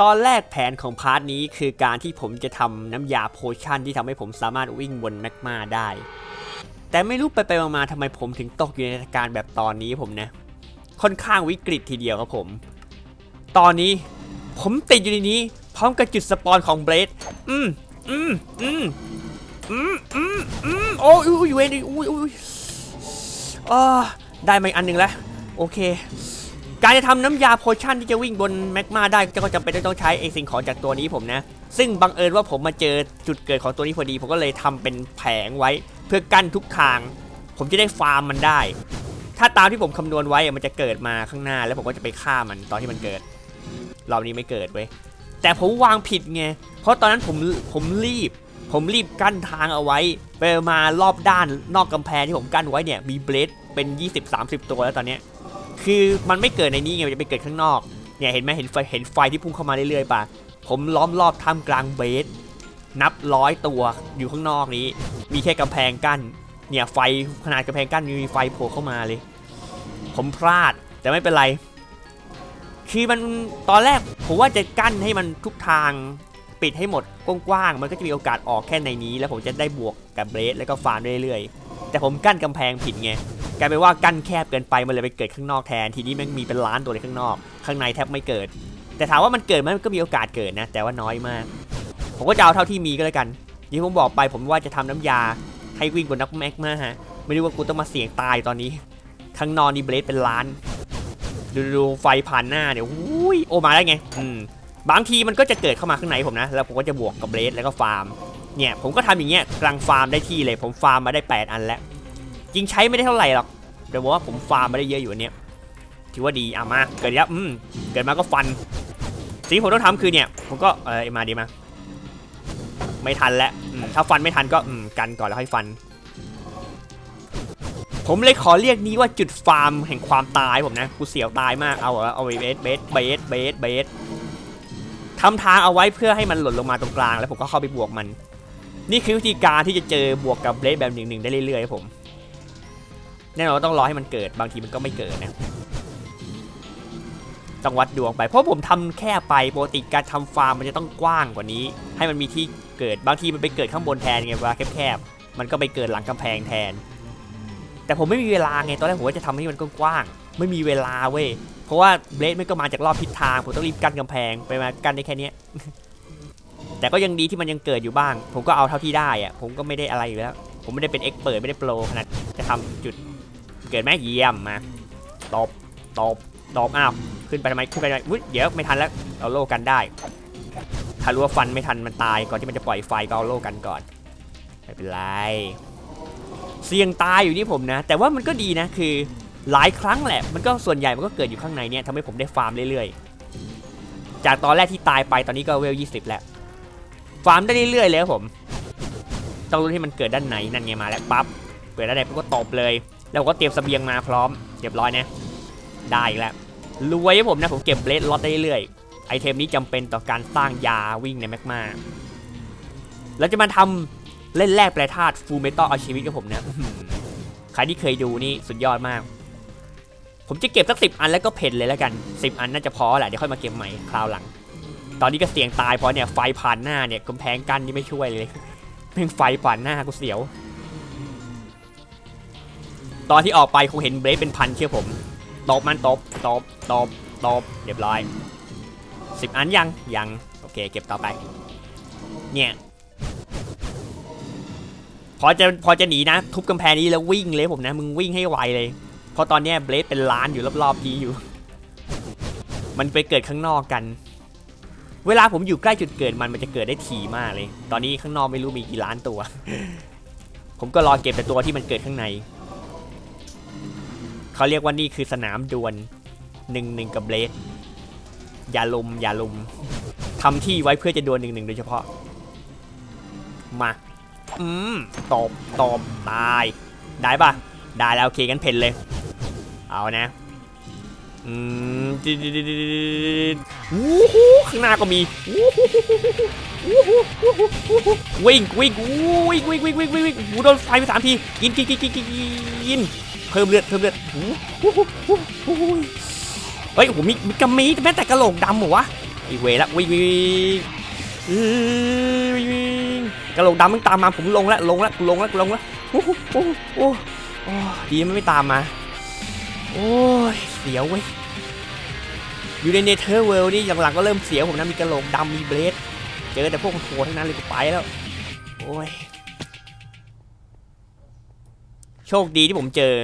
ตอนแรกแผนของพาร์ทนี้คือการที่ผมจะทำน้ำยาโพชั่นที่ทำให้ผมสามารถวิ่งบนแมกมาได้ แต่ไม่รู้ไปไปๆมาๆทำไมผมถึงตกอยู่ในสถานการณ์แบบตอนนี้ผมนะ ค่อนข้างวิกฤตทีเดียวครับผม ตอนนี้ผมติดอยู่ในนี้ พร้อมกับจุดสปอนของเบรดอืมอืมอืมอืมอืมอืมโอ้ยอุ้ยเวนอุ้ยอุ้ยอ่าได้มาอีกอันหนึ่งแล้ว โอเค การจะทำน้ำยาโพชั่นที่จะวิ่งบนแมกมาได้ก็จำเป็นต้องใช้ไอสิ่งของจากตัวนี้ผมนะ ซึ่งบังเอิญว่าผมมาเจอจุดเกิดของตัวนี้พอดี ผมก็เลยทำเป็นแผงไว้ เพื่อกั้นทุกทาง ผมจะได้ฟาร์มมันได้ ถ้าตามที่ผมคำนวณไว้มันจะเกิดมาข้างหน้า แล้วผมก็จะไปฆ่ามันตอนที่มันเกิดรอบนี้ไม่เกิดเว้ยแต่ผมวางผิดไงเพราะตอนนั้นผมผมรีบ ผมรีบกั้นทางเอาไว้ ไปมารอบด้านนอกกำแพงที่ผมกั้นไว้เนี่ยมีเบลดเป็น 20-30 ตัวแล้วตอนนี้ คือมันไม่เกิดในนี้ไงมันจะไปเกิดข้างนอก เนี่ยเห็นไหมเห็นไฟเห็นไฟที่พุ่งเข้ามาเรื่อยๆป่ะ ผมล้อมรอบท่ามกลางเบส นับร้อยตัวอยู่ข้างนอกนี้ มีแค่กำแพงกั้น เนี่ยไฟขนาดกำแพงกั้นมีไฟโผล่เข้ามาเลย ผมพลาดแต่ไม่เป็นไร คือมันตอนแรกผมว่าจะกั้นให้มันทุกทางปิดให้หมดกว้างๆ มันก็จะมีโอกาสออกแค่ในนี้ แล้วผมจะได้บวกกับเบสแล้วก็ฟาร์มเรื่อยๆ แต่ผมกั้นกำแพงผิดไง กลายเป็นว่ากั้นแคบเกินไปมันเลยไปเกิดข้างนอกแทน ทีนี้มันมีเป็นล้านตัวเลยข้างนอก ข้างในแทบไม่เกิด แต่ถามว่ามันเกิดไหมมันก็มีโอกาสเกิดนะ แต่ว่าน้อยมาก ผมก็จะเอาเท่าที่มีก็แล้วกันที่ผมบอกไปผมว่าจะทำน้ำยาให้วิ่งบนนักแม็กมาฮะไม่รู้ว่ากูต้องมาเสี่ยงตายตอนนี้ ข้างนอกนี่เบสเป็นล้านดูดูไฟผ่านหน้าเนี่ยอุ้ยโอมาได้ไงอืมบางทีมันก็จะเกิดเข้ามาข้างในผมนะ แล้วผมก็จะบวกกับเบสแล้วก็ฟาร์มเนี่ยผมก็ทำอย่างเงี้ยกลางฟาร์มได้ที่เลย ผมฟาร์มมาได้ 8 อันแล้ว จริงใช้ไม่ได้เท่าไหร่หรอกแต่ว่าผมฟาร์มมาได้เยอะอยู่อันเนี้ยถือว่าดีอะมาเกิดแล้วอืมเกิดมาก็ฟันสิ่งผมต้องทำคือเนี่ยผมก็เออมาดีมาไม่ทันแล้วถ้าฟันไม่ทันก็อืมกันก่อนแล้วค่อยฟัน ผมเลยขอเรียกนี้ว่าจุดฟาร์มแห่งความตายผมนะกูเสียวตายมากเอาเอเอาเบสเบสเบสเบสเบสทำทางเอาไว้เพื่อให้มันหล่นลงมาตรงกลาง แล้วผมก็เข้าไปบวกมัน นี่คือวิธีการที่จะเจอบวกกับเบสแบบหนึ่งๆได้เรื่อยๆผม แน่นอนต้องรอให้มันเกิดบางทีมันก็ไม่เกิดนะต้องวัดดวงไปเพราะผมทำแค่ไปปกติการทำฟาร์มมันจะต้องกว้างกว่านี้ ให้มันมีที่เกิดบางทีมันไปเกิดข้างบนแทนไงวลาแคบๆมันก็ไปเกิดหลังกำแพงแทน แต่ผมไม่มีเวลาไงตอนแรกผมว่าจะทำให้มันกว้างไม่มีเวลาเว้ยเพราะว่าเบลดมันก็มาจากรอบทิศทางผมต้องรีบกั้นกำแพงไปมากั้นได้แค่นี้แต่ก็ยังดีที่มันยังเกิดอยู่บ้าง ผมก็เอาเท่าที่ได้อะผมก็ไม่ได้อะไรอยู่แล้ว ผมไม่ได้เป็นเอ็กเปิดไม่ได้โปรขนาดจะทำจุด เกิดแม่เยี่ยมมาตบตบตบอ้าวขึ้นไปทำไมขึ้นไปทำไมอุ๊ยเดี๋ยวไม่ทันแล้วเอาโล่กันได้ ถ้ารู้ว่าฟันไม่ทันมันตายก่อนที่มันจะปล่อยไฟก็เอาโล่กันก่อนไม่เป็นไรเสี่ยงตายอยู่ที่ผมนะ แต่ว่ามันก็ดีนะคือ หลายครั้งแหละ มันก็ส่วนใหญ่มันก็เกิดอยู่ข้างในเนี่ยทำให้ผมได้ฟาร์มเรื่อยๆ จากตอนแรกที่ตายไปตอนนี้ก็เวล20แล้ว ฟาร์มได้เรื่อยๆเลยครับผม ต้องรู้ที่มันเกิดด้านไหนนั่นไงมาแล้วปั๊บเกิดด้านไหนก็ตบเลย แล้วก็เตรียมเสบียงมาพร้อมเรียบร้อยนะได้อีกแล้วรวยครับผมนะผมเก็บเลดล็อตได้เรื่อยๆไอเทมนี้จำเป็นต่อการสร้างยาวิ่งในแมกมาแล้วจะมาทำเล่นแรกแปรธาตุฟูเมทัลเอาชีวิตกับผมนะใครที่เคยดูนี่สุดยอดมาก ผมจะเก็บสักสิบอันแล้วก็เพ่นเลยแล้วกันสิบอันน่าจะพอแหละเดี๋ยวค่อยมาเก็บใหม่คราวหลัง ตอนนี้ก็เสี่ยงตายเพราะเนี่ยไฟผ่านหน้าเนี่ยกำแพงกั้นนี่ไม่ช่วยเลยแม่งไฟผ่านหน้ากูเสียว อนที่ออกไปคงเห็นเบรดเป็นพันเชื่อผมตบมันตบตบตบตบเรียบร้อยสิบอันยังยังโอเคเก็บต่อไป เนี่ยพอจะพอจะหนีนะ ทุบกำแพงนี้แล้ววิ่งเลยผมนะ มึงวิ่งให้ไวเลย เพราะตอนนี้เบลดเป็นล้านอยู่รอบๆพีอยู่ มันไปเกิดข้างนอกกัน เวลาผมอยู่ใกล้จุดเกิดมันมันจะเกิดได้ถี่มากเลย ตอนนี้ข้างนอกไม่รู้มีกี่ล้านตัว ผมก็รอเก็บแต่ตัวที่มันเกิดข้างใน เขาเรียกว่านี่คือสนามดวลหนึ่งหนึ่งกับเบลดอย่าลุมอย่าลุมทำที่ไว้เพื่อจะดวลหนึ่งหนึ่งโดยเฉพาะ มาอืมตบตบตาย ได้ปะได้แล้วโอเคกันเพ่นเลย เอานะอืมวู้ฮู้ข้างหน้าก็มีวู้ฮู้วู้ฮู้วู้ฮู้วู้ฮู้วิ่งวิ่งวิ่งวิ่งวิ่งวิ่งวิ่งโดนไฟไปสามทีกินกินกินกินกิน เพิ่มเลือดเพิ่มเลือดเฮ้ยโอ้โหมีมีกระมีแม้แต่กระโหลกดำเหรอวะอีเวละวิ่งวิ่งวิ่งกระโหลกดำมันตามมาผมลงแล้วลงแล้วลงแล้วลงแล้วโอ้โหโอ้โหดีมันไม่ตามมา โอ้ยเสียวเว้ยอยู่ในเนเธอร์เวิลด์นี่หลังๆก็เริ่มเสียวผมนะมีกระโหลกดำมีเบลดเจอแต่พวกโหดทั้งนั้นเลยไปแล้ว โอ้ย โชคดีที่ผมเจอ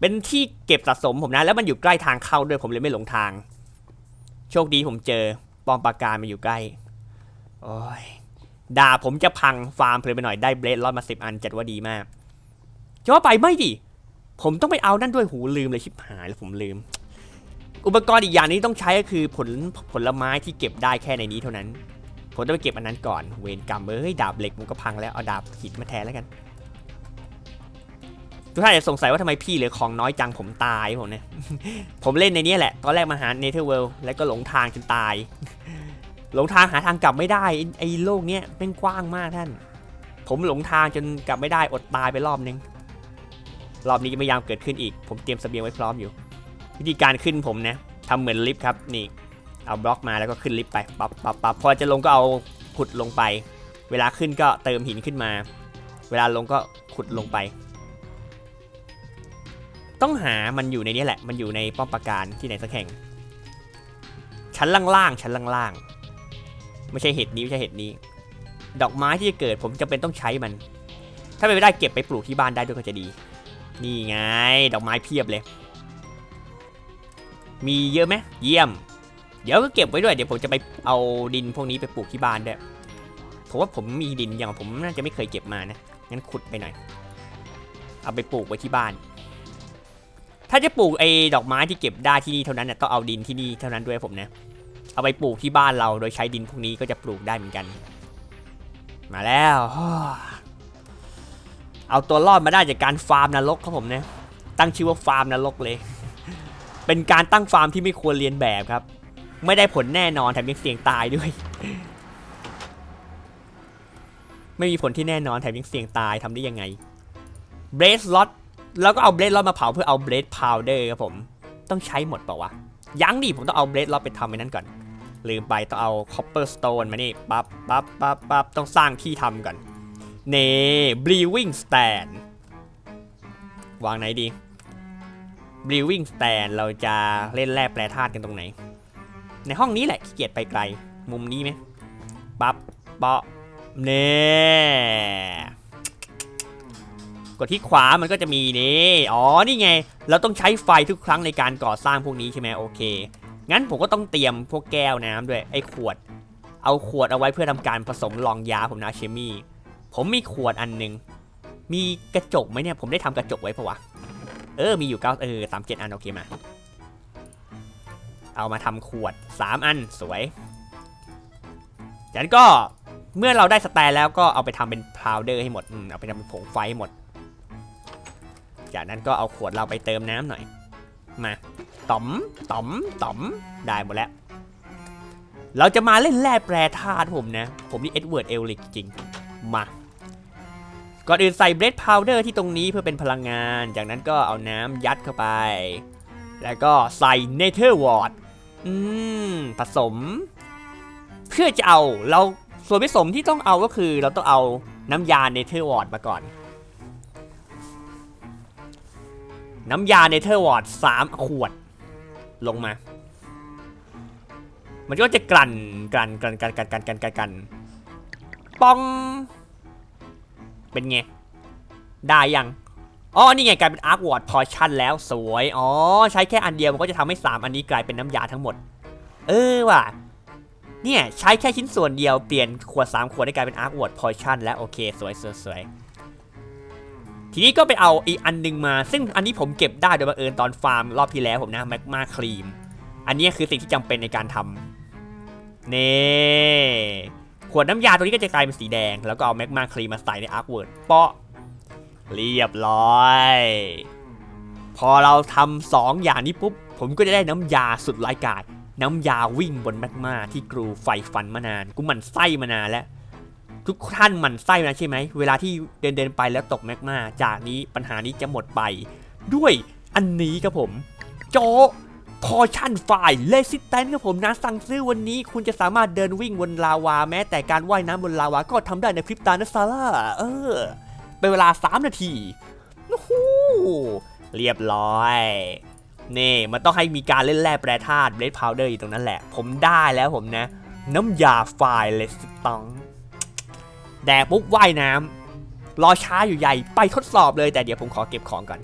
เป็นที่เก็บสะสมผมนะ แล้วมันอยู่ใกล้ทางเข้าด้วยผมเลยไม่หลงทาง โชคดีผมเจอปอมปราการมันอยู่ใกล้โอ้ยดาผมจะพังฟาร์มเพลินไปหน่อยได้เบลดรอยมาสิบอันจัดว่าดีมากจะว่าไปไม่ดิผมต้องไปเอานั่นด้วยหูลืมเลยชิบหายแล้วผมลืม อุปกรณ์อีกอย่างนี้ต้องใช้ก็คือผลผลไม้ที่เก็บได้แค่ในนี้เท่านั้น ผมต้องไปเก็บอันนั้นก่อน เวรกรรมเอ้ยดาบเหล็กมันก็พังแล้วเอาดาบหินมาแทนแล้วกัน ทุกท่านอาจจะสงสัยว่าทำไมพี่เหลือของน้อยจังผมตายผมเนี่ย ผมเล่นในนี้แหละ ตอนแรกมาหาเนเธอร์เวลแล้วก็หลงทางจนตาย หลงทางหาทางกลับไม่ได้ ไอ้โลกเนี้ยแม่งกว้างมากท่าน ผมหลงทางจนกลับไม่ได้อดตายไปรอบนึง รอบนี้จะไม่ยามเกิดขึ้นอีก ผมเตรียมเสบียงไว้พร้อมอยู่ วิธีการขึ้นผมนะทำเหมือนลิฟต์ครับนี่ เอาบล็อกมาแล้วก็ขึ้นลิฟต์ไปปับปับปับพอจะลงก็เอาขุดลงไป เวลาขึ้นก็เติมหินขึ้นมา เวลาลงก็ขุดลงไป ต้องหามันอยู่ในนี้แหละ มันอยู่ในป้อมปราการที่ไหนสักแห่ง ชั้นล่างๆ ชั้นล่างๆ ไม่ใช่เห็ดนี้ไม่ใช่เห็ดนี้ ดอกไม้ที่จะเกิดผมจะเป็นต้องใช้มัน ถ้าเป็นไปได้เก็บไปปลูกที่บ้านได้ด้วยก็จะดี นี่ไง ดอกไม้เพียบเลย มีเยอะไหมเยี่ยม เดี๋ยวก็เก็บไว้ด้วย เดี๋ยวผมจะไปเอาดินพวกนี้ไปปลูกที่บ้านด้วยผมว่าผมมีดินอย่างผมน่าจะไม่เคยเก็บมานะ งั้นขุดไปหน่อย เอาไปปลูกไว้ที่บ้าน ถ้าจะปลูกไอ้ดอกไม้ที่เก็บได้ที่นี่เท่านั้นน่ะต้องเอาดินที่นี่เท่านั้นด้วยผมนะเอาไปปลูกที่บ้านเราโดยใช้ดินพวกนี้ก็จะปลูกได้เหมือนกัน มาแล้วเอาตัวรอดมาได้จากการฟาร์มนรกครับผมนะตั้งชื่อว่าฟาร์มนรกเลย เป็นการตั้งฟาร์มที่ไม่ควรเรียนแบบครับ ไม่ได้ผลแน่นอนแถมยังเสี่ยงตายด้วย ไม่มีผลที่แน่นอนแถมยังเสี่ยงตายทำได้ยังไงเบรสล็อต แล้วก็เอาเบรสล็อตมาเผาเพื่อเอาเบรสพาวเดอร์ครับผม ต้องใช้หมดเปล่าวะ ยังดิผมต้องเอาเบรสล็อตไปทำไอ้นั้นก่อน ลืมไปต้องเอาคอปเปอร์สโตนมานี่ ปั๊บปั๊บปั๊บปั๊บต้องสร้างที่ทำก่อน เน่บลีวิ่งสแตนวางไหนดีบลีวิ่งสแตนเราจะเล่นแร่แปรธาตุกันตรงไหน ในห้องนี้แหละขี้เกียจไปไกล มุมนี้ไหมปั๊บเปาะเน่ กดที่ขวามันก็จะมีนี่อ๋อนี่ไง เราต้องใช้ไฟทุกครั้งในการก่อสร้างพวกนี้ใช่ไหมโอเค งั้นผมก็ต้องเตรียมพวกแก้วน้ำด้วยไอ้ขวด เอาขวดเอาไว้เพื่อทำการผสมลองยาผมนะเคมีผมมีขวดอันหนึ่งมีกระจกไหมเนี่ยผมได้ทำกระจกไว้ปะวะเออมีอยู่เก้าเออสามเจ็ดอันโอเคมา เอามาทำขวด3อันสวยจากนั้นก็เมื่อเราได้สแตนแล้วก็เอาไปทำเป็นพาวเดอร์ให้หมดอืมเอาไปทำเป็นผงไฟให้หมด จากนั้นก็เอาขวดเราไปเติมน้ำหน่อย มาต๋อมต๋อมต๋อมได้หมดแล้ว เราจะมาเล่นแร่แปรธาตุผมนะ ผมนี่เอ็ดเวิร์ดเอลลิกจริง มา ก่อนอื่นใส่เบรดพาวเดอร์ที่ตรงนี้เพื่อเป็นพลังงาน จากนั้นก็เอาน้ำยัดเข้าไป แล้วก็ใส่เนเธอร์วอร์ดอืม ผสม เพื่อจะเอาเราส่วนผสมที่ต้องเอาก็คือเราต้องเอาน้ำยาเนเธอร์วอร์ดมาก่อน น้ำยาเนเธอร์วอร์ดสามขวด ลงมา มันก็จะกลั่นกลั่นกลั่นกลั่นกลั่นกลั่นกลั่นกลั่นกลั่นปอง เป็นไง ได้ยังอ๋อนี่ไงกลายเป็นอาร์ควอร์ดพอชั่นแล้วสวยอ๋อใช้แค่อันเดียวมันก็จะทำให้ 3 อันนี้กลายเป็นน้ำยาทั้งหมด เออว่ะเนี่ยใช้แค่ชิ้นส่วนเดียวเปลี่ยนขวด 3 ขวดได้กลายเป็นอาร์ควอร์ดพอชั่นแล้วโอเค สวยสวยสวย ทีนี้ก็ไปเอาอีกอันหนึงมา ซึ่งอันนี้ผมเก็บได้โดยบังเอิญตอนฟาร์มรอบที่แล้วผมนะแมกมาครีม อันนี้คือสิ่งที่จำเป็นในการทำเน่ขวดน้ำยาตัวนี้ก็จะกลายเป็นสีแดง แล้วก็เอาแมกมาครีมมาใส่ในอาร์คเวอร์ดเปาะเรียบร้อย พอเราทำสองอย่างนี้ปุ๊บ ผมก็จะได้น้ำยาสุดร้ายกาจน้ำยาวิ่งบนแมกมาที่กรูไฟฟันมานาน กูหมันไส้มานานแล้ว ทุกท่านหมันไส้นะใช่ไหม เวลาที่เดินเดินไปแล้วตกแมกมาจากนี้ปัญหานี้จะหมดไป ด้วยอันนี้ครับผม โจะผพอชั่นไฟเลสิแตนครับผมนะสั่งซื้อวันนี้ คุณจะสามารถเดินวิ่งบนลาวา แม้แต่การว่ายน้ำบนลาวาก็ทำได้ในพริบตานะซาร่าเออ เป็นเวลา 3 นาทีโอ้โหเรียบร้อยนี่มันต้องให้มีการเล่นแร่แปรธาตุเบลดพาวเดอร์อยู่ตรงนั้นแหละ ผมได้แล้วผมนะ น้ำยาไฟเลสตอง แดกปุ๊บว่ายน้ำรอช้าอยู่ใหญ่ไปทดสอบเลยแต่เดี๋ยวผมขอเก็บของก่อน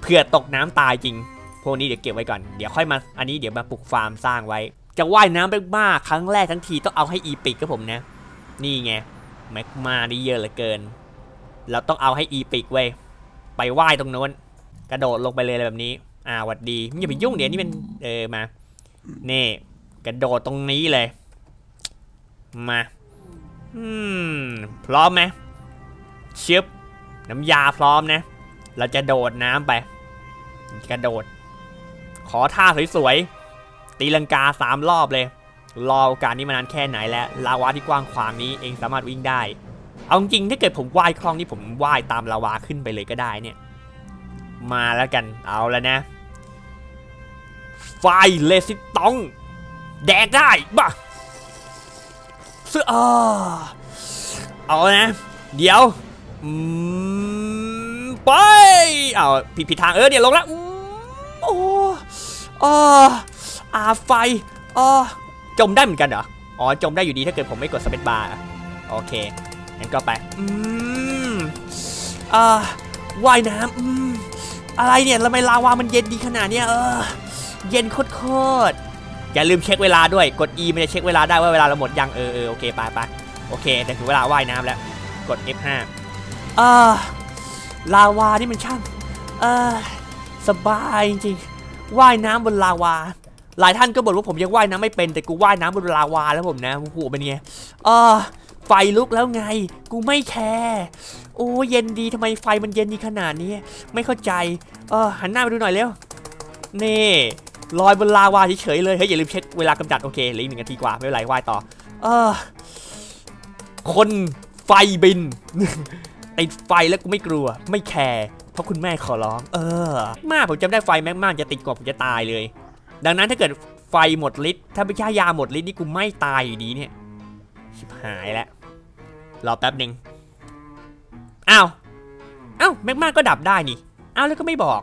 เผื่อตกน้ำตายจริง พวกนี้เดี๋ยวเก็บไว้ก่อน เดี๋ยวค่อยมา อันนี้เดี๋ยวมาปลูกฟาร์มสร้างไว้ จะว่ายน้ำไปมากครั้งแรกทั้งทีต้องเอาให้อีปิกครับผมนะ นี่ไงแม็กมานี่เยอะเหลือเกิน เราต้องเอาให้อีปิกเว้ย ไปว่ายตรงโน้น กระโดดลงไปเลยอะไรแบบนี้ อ่าหวัดดีอย่าไปยุ่งเดี๋ยวนี่เป็นเออมา นี่ กระโดดตรงนี้เลย มา อืม พร้อมไหมชึบน้ำยาพร้อมนะ เราจะโดดน้ำไป กระโดด ขอท่าสวยๆ ตีลังกาสามรอบเลย รอโอกาสนี้มานานแค่ไหนแล้ว ลาวาที่กว้างขวางนี้เองสามารถวิ่งได้ เอาจริงถ้าเกิดผมว่ายคล่องนี่ผมว่ายตามลาวาขึ้นไปเลยก็ได้เนี่ย มาแล้วกัน เอาแล้วนะ ไฟเลสิตอง แดกได้บ้า เสื้ออ่าเอานะเดี๋ยวไปเอาผิดผิดทางเออเดี๋ยวลงล้วอืมโอ้อออาไฟอ๋อจมได้เหมือนกันเหรออ๋อจมได้อยู่ดีถ้าเกิดผมไม่กดสเปซบาร์โอเคงั้นก็ไปอืมอ่าว่ายน้ำอืมอะไรเนี่ยทำไมลาวามันเย็นดีขนาดเนี้ยเออเย็นโคตร อย่าลืมเช็คเวลาด้วยกด E มันจะเช็คเวลาได้ว่าเวลาเราหมดยังเออเออโอเคไปไปโอเค แต่ถึงเวลาว่ายน้ำแล้วกด F5 อ่าลาวานี่มันช่างเออสบายจริงๆว่ายน้ำบนลาวา หลายท่านก็บ่นว่าผมยังว่ายน้ำไม่เป็นแต่กูว่ายน้ำบนลาวาแล้วผมนะโอ้โหเป็นไงเออไฟลุกแล้วไง กูไม่แคร์โอ้เย็นดีทำไมไฟมันเย็นดีขนาดนี้ ไม่เข้าใจ เออหันหน้าไปดูหน่อยเร็วนี่ ลอยบนลาวาเฉยๆเลยเฮ้ยอย่าลืมเช็คเวลากำจัดโอเคเหลืออีกหนึ่งนาทีกว่าไม่เป็นไรว่ายต่อ เออคนไฟบินติดไฟแล้วกูไม่กลัว ไม่แคร์เพราะคุณแม่ขอร้อง เออ มากผมจำได้ไฟแม็กมากจะติดกว่าผมจะตายเลย ดังนั้นถ้าเกิดไฟหมดฤทธิ์ถ้าไม่ใช่ยาหมดฤทธิ์นี่กูไม่ตายอยู่ดีเนี่ยชิบหายแล้วรอแป๊บหนึ่งอ้าวอ้าวแม็กมาก็ดับได้นี่อ้าวแล้วก็ไม่บอก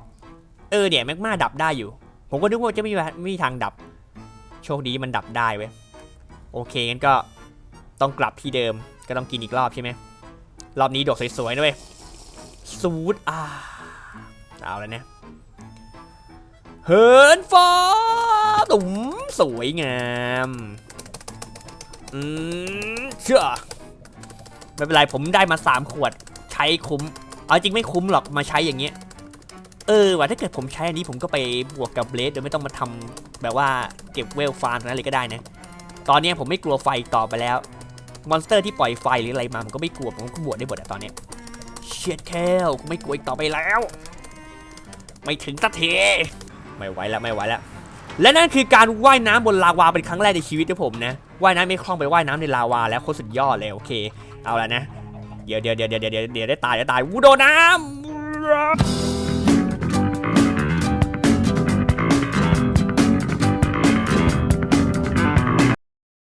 เออเนี่ยแม็กมาดับได้อยู่ ผมก็นึกว่าจะไม่มีมีทางดับ โชคดีมันดับได้เว้ย โอเคงั้นก็ต้องกลับที่เดิม ก็ต้องกินอีกรอบใช่ไหม รอบนี้โดดสวยๆด้วยสูดอ่าเอาแล้วเนี่ยเหินฟ้าตุ๋มสวยงาม อืมเชื่อไม่เป็นไรผมได้มา 3 ขวด ใช้คุ้ม เอาจริงไม่คุ้มหรอกมาใช้อย่างเงี้ย เออว่าถ้าเกิดผมใช้อันนี้ผมก็ไปบวกกับเบลดโดยไม่ต้องมาทำแบบว่าเก็บเวลฟาร์มนั้นเลยก็ได้นะ ตอนนี้ผมไม่กลัวไฟต่อไปแล้ว มอนสเตอร์ที่ปล่อยไฟหรืออะไรมาผมก็ไม่กลัวผมก็บวกได้หมดอะตอนนี้เชียดแคลกูไม่กลัวอีกต่อไปแล้ว ไม่ถึงสักทีไม่ไหวแล้วไม่ไหวแล้วและนั่นคือการว่ายน้ำบนลาวาเป็นครั้งแรกในชีวิตของผมนะว่ายน้ำไม่คล่องไปว่ายน้ำในลาวาแล้วโคตรสุดยอดเลยโอเคเอาละนะ เดี๋ยวเดี๋ยวเดี๋ยวเดี๋ยวเดี๋ยวเดี๋ยวได้ตายได้ตายวูโดนน้ำ